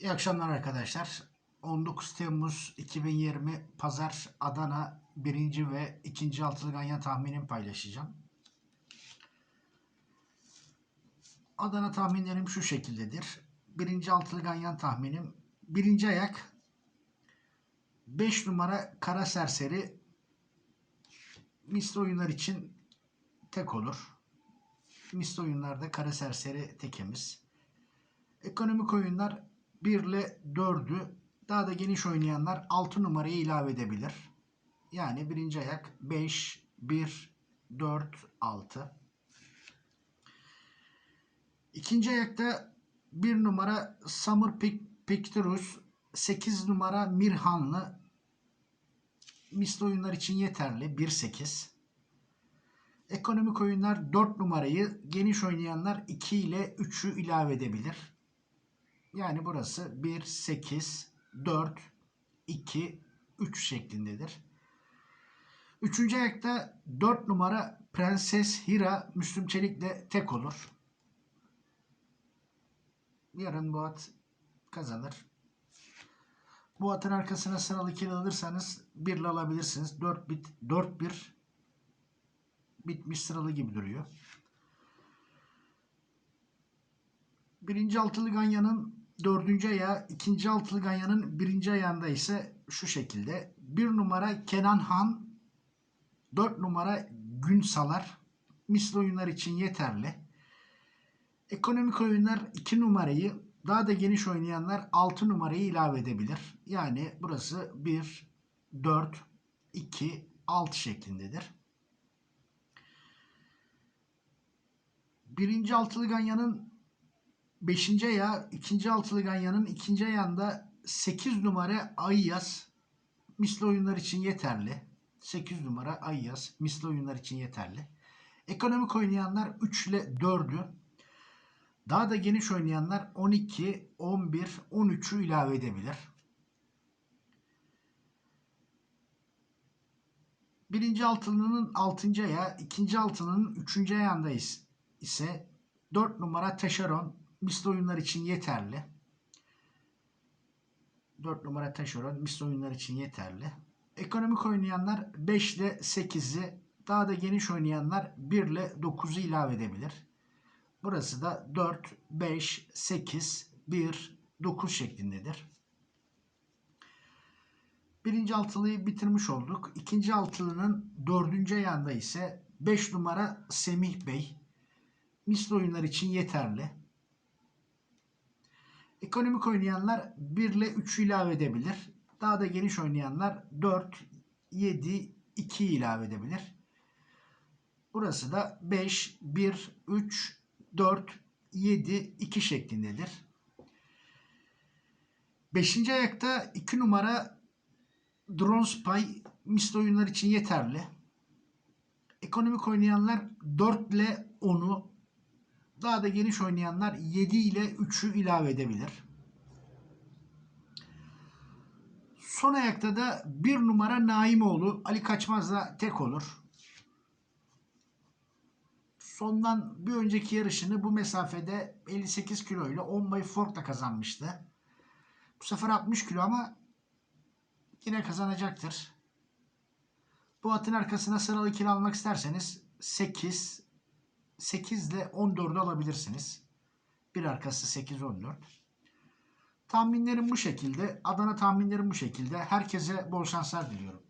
İyi akşamlar arkadaşlar. 19 Temmuz 2020 Pazar Adana 1. ve 2. altılı ganyan tahminimi paylaşacağım. Adana tahminlerim şu şekildedir. 1. altılı ganyan tahminim 1. ayak 5 numara Kara Serseri misli oyunlar için tek olur. Misli oyunlarda Kara Serseri tekemiz. Ekonomik oyunlar 1 ile 4'ü daha da geniş oynayanlar 6 numarayı ilave edebilir. Yani birinci ayak 5, 1, 4, 6. İkinci ayakta 1 numara Summer Pic Picturus, 8 numara Mirhanlı. Misli oyunlar için yeterli. 1-8. Ekonomik oyunlar 4 numarayı, geniş oynayanlar 2 ile 3'ü ilave edebilir. Yani burası 1, 8, 4, 2, 3 şeklindedir. Üçüncü ayakta 4 numara Prenses Hira Müslüm Çelik'le tek olur. Yarın bu at kazanır. Bu atın arkasına sıralı ikili alırsanız 1 ile alabilirsiniz. 4 bit 4 1 bitmiş sıralı gibi duruyor. Birinci altılı ganyanın dördüncü ayağı, ikinci altılı ganyanın birinci ayağında ise şu şekilde. Bir numara Kenan Han, dört numara Günsalar. Misli oyunlar için yeterli. Ekonomik oyunlar iki numarayı, daha da geniş oynayanlar altı numarayı ilave edebilir. Yani burası 1, 4, 2, 6 şeklindedir. Birinci altılı ganyanın 5. ayağı, ikinci altılı ganyanın ikinci ayağında 8 numara Ayyaz misli oyunlar için yeterli. 8 numara Ayyaz misli oyunlar için yeterli. Ekonomik oynayanlar 3 ile 4'ü. Daha da geniş oynayanlar 12, 11, 13'ü ilave edebilir. Birinci altılının 6. ayağı, ikinci altılının 3. ayağındayız ise 4 numara Taşeron misli oyunlar için yeterli. 4 numara taşeron misli oyunlar için yeterli. Ekonomik oynayanlar 5 ile 8'i daha da geniş oynayanlar 1 ile 9'u ilave edebilir. Burası da 4, 5, 8, 1, 9 şeklindedir. Birinci altılıyı bitirmiş olduk. İkinci altılının dördüncü ayağında ise 5 numara Semih Bey. Misli oyunlar için yeterli. Ekonomik oynayanlar 1 ile 3'ü ilave edebilir. Daha da geniş oynayanlar 4, 7, 2 ilave edebilir. Burası da 5, 1, 3, 4, 7, 2 şeklindedir. 5. ayakta 2 numara Drone Spy misli oyunlar için yeterli. Ekonomik oynayanlar 4 ile 10'u daha da geniş oynayanlar 7 ile 3'ü ilave edebilir. Son ayakta da 1 numara Naimoğlu Ali Kaçmaz'la tek olur. Sondan bir önceki yarışını bu mesafede 58 kilo ile 10 bay Fork'la kazanmıştı. Bu sefer 60 kilo ama yine kazanacaktır. Bu atın arkasına sıralı ikili almak isterseniz 8, 8 ile 14'ü alabilirsiniz. Bir arkası 8-14. Tahminlerim bu şekilde. Adana tahminlerim bu şekilde. Herkese bol şanslar diliyorum.